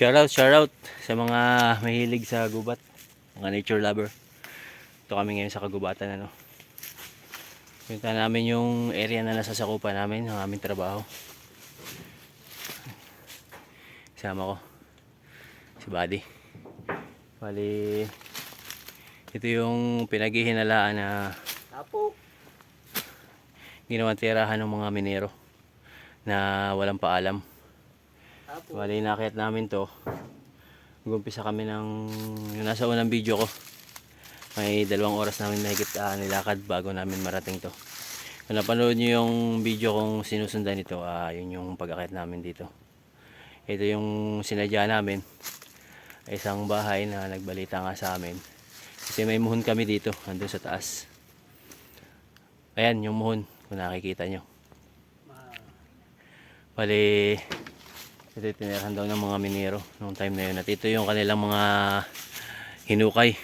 Shoutout, shoutout sa mga mahilig sa gubat, mga nature lover. Ito kami ngayon sa kagubatan ano. Punta namin yung area na nasa sakupan namin, ng aming trabaho. Sama ko. Si Buddy. Bali, ito yung pinaghihinalaan na Apo. ginawang tirahan ng mga minero na walang paalam. Apo. Bali, nakit namin to. Nag-umpisa kami ng yung nasa unang video ko. May dalawang oras namin mahigit ah, nilakad bago namin marating to. Kung napanood nyo yung video kong sinusundan nito, ah, yun yung pag-akit namin dito. Ito yung sinadya namin. Isang bahay na nagbalita nga sa amin. Kasi may muhon kami dito, andun sa taas. Ayan, yung muhon, kung nakikita nyo. Bali, ito yung tinirahan daw ng mga minero nung time na yun. At ito yung kanilang mga hinukay.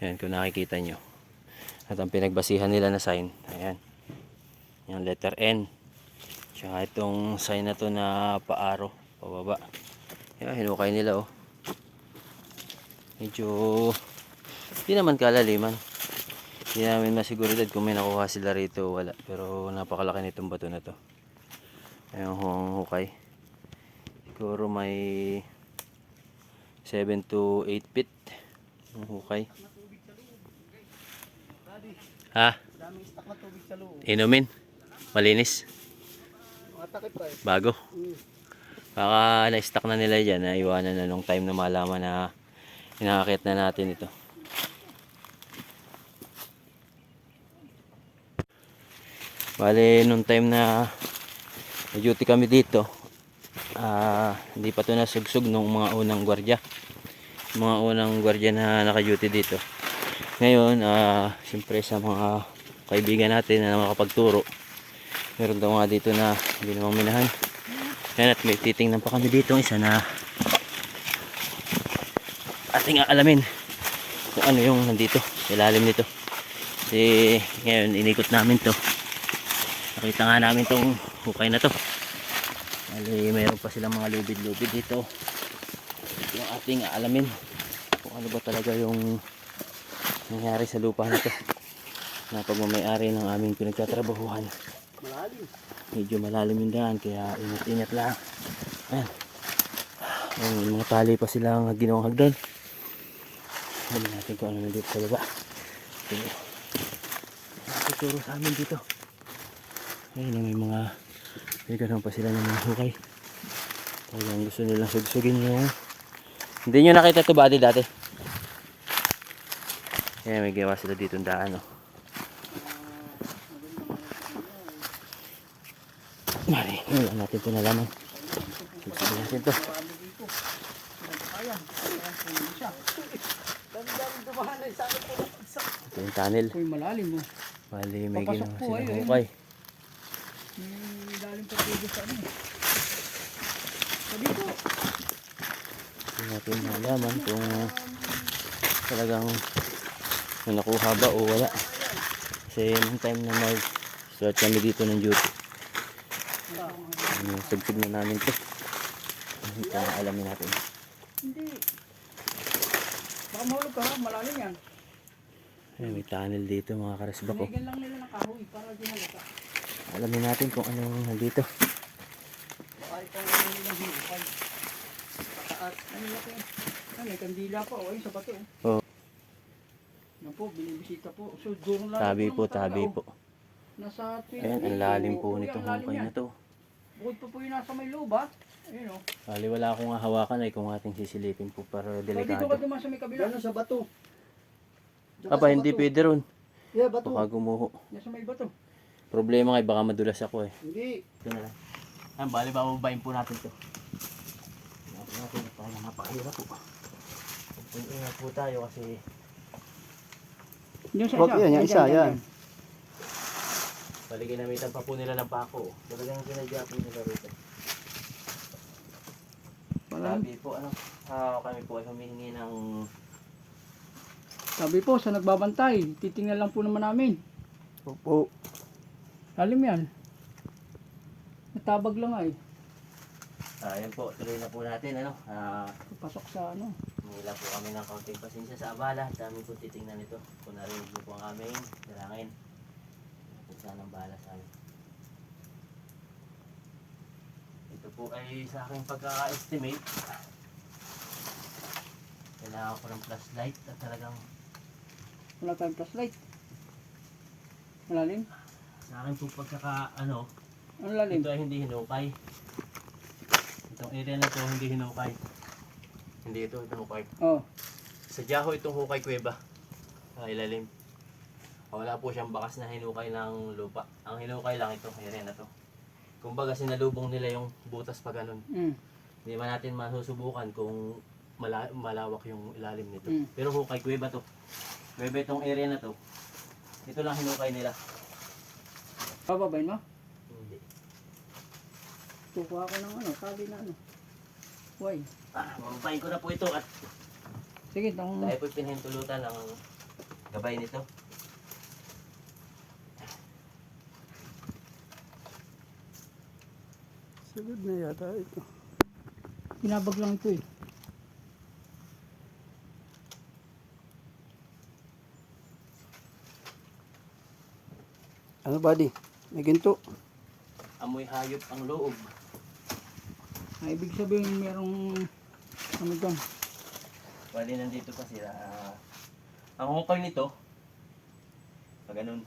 Yan, kung nakikita nyo. At ang pinagbasihan nila na sign, ayan. Yung letter N. Tsaka itong sign na to na paaro, pababa. Yan, hinukay nila oh. Medyo, hindi naman kalaliman. Hindi namin masiguridad kung may nakuha sila rito wala. Pero napakalaki nitong bato na to. Ayun hukay. Siguro may 7 to 8 feet. Ang hukay. Ha? Inumin? Malinis? Bago? Baka na-stock na nila dyan. Naiwanan na nung time na malaman na inakakit na natin ito. Bale, nung time na duty kami dito, ah hindi pa to nasugsug nung mga unang gwardiya. Mga unang gwardiya na naka-duty dito. Ngayon, ah siyempre sa mga kaibigan natin na makapagturo, meron daw nga dito na hindi naman minahan. Yan at may titingnan pa kami dito isa na ating aalamin kung ano yung nandito ilalim nito. Kasi ngayon inikot namin to. Nakita nga namin tong hukay na to. Bali, mayroon pa silang mga lubid-lubid dito. Ito yung ating aalamin kung ano ba talaga yung nangyari sa lupa na to. Na pagmamayari ng aming pinagtatrabahuhan. Malalim. medyo malalim yung daan kaya ingat-ingat lang. Ayan. Ayan, mga tali pa silang ginawang hagdan. Alam natin kung ano nandito sa baba. Ito tuturo sa amin dito. Ayun may mga may ganun pa sila ng mga hukay talagang gusto nilang sugsugin yung hindi nyo nakita ito body dati ayan may gawa sila dito daan oh. Mari, wala natin ito nalaman. Sugsugin natin ito. Eh. Ito yung tunnel. Uy, malalim mo. Bali, may Papasok ginawa silang ayun. hukay. May Hindi natin nalaman kung talagang may nakuha ba o wala. Kasi nung time na mag-start kami dito ng duty, ano, sugsug na namin ito. Ito ang alamin natin. Hindi. Baka mahulog ka. Malalim yan. Ayan, may tunnel dito mga karasbak ko. Binigyan lang nila ng kahoy para di halata. Alamin natin kung anong nandito. Yan? Kandila pa. O, ayun sa bato. Oh. Yan po, binibisita po. So, lang. Tabi po, tabi oh. po. Nasa 20. Ayan, ang lalim po nitong yan. na to. Bukod pa po yung nasa may loob ha. Ayun o. Bali, wala akong hawakan ay kung ating sisilipin po para So, dito ka delikado. duman sa may kabila. Gano'n sa bato. Aba, hindi pwede ron. Yeah, bato. Baka gumuho. Yan sa may bato. Problema nga, baka madulas ako eh. Hindi. Ito na lang. Ah, bali, bababayin po natin to. Natin natin, parang napakahirap po. Ingat po tayo kasi Yung sa Huwag yan, yung isa, yan. bali ginamitan pa po nila ng pako. Talagang ginadya po nila rito. Wala. Sabi po, ano, ah, kami po ay humihingi ng Sabi po sa nagbabantay, titingnan lang po naman namin. Opo. Lalim yan. Natabag lang ay. Ayan po, tuloy na po natin ano. Ah, Pasok sa ano. Mula po kami ng kaunting pasensya sa abala. Dami po titingnan ito. Kung narinig niyo po ang aming dalangin. Kung saan ang bala sa amin. Ito po ay sa aking pagkaka-estimate. Kailangan ko ng flashlight at talagang Wala tayong flashlight. Malalim? Sa akin po pagkaka ano, Ano lalim? ito ay hindi hinukay. Itong area na to hindi hinukay. Hindi ito hinukay. Oh. Sa Jaho itong hukay kuweba. Sa ilalim. Ah, Wala po siyang bakas na hinukay ng lupa. Ang hinukay lang ito, area na to. Kumbaga sinalubong nila yung butas pa ganun. Mm. Hindi man natin masusubukan kung mala- malawak yung ilalim nito. Mm. Pero hukay kuweba to. Kuweba itong area na to. Ito lang hinukay nila. Bababayin mo? Hindi. Kukuha ko ng ano, sabi na ano. Why? Ah, mababayin ko na po ito at Sige, tong... tayo po pinahintulutan ng gabay nito. Sagad na yata ito. Binabag lang ito eh. Ano buddy? May ginto. Amoy hayop ang loob. Ay, ibig sabihin merong ano dyan. Bali nandito pa sila. ah, ang hukay nito, pag ganun,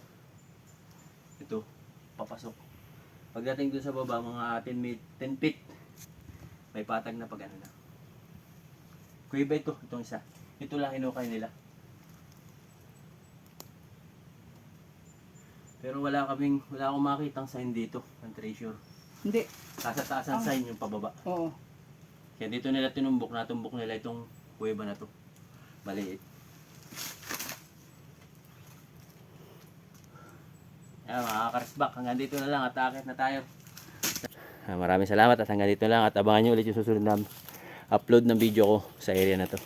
ito, papasok. Pagdating doon sa baba, mga 10, feet, 10 feet, may patag na pag ano na. Kuiba ito, itong isa. Ito lang hinukay nila. Pero wala kaming, wala akong makitang sign dito ng treasure. Hindi. Taas-taas ang sign yung pababa. Oo. Kaya dito nila tinumbok, natumbok nila itong kuweba na to. Maliit. Ayan mga karsbak, hanggang dito na lang at akit na tayo. Maraming salamat at hanggang dito lang at abangan nyo ulit yung susunod na upload ng video ko sa area na to.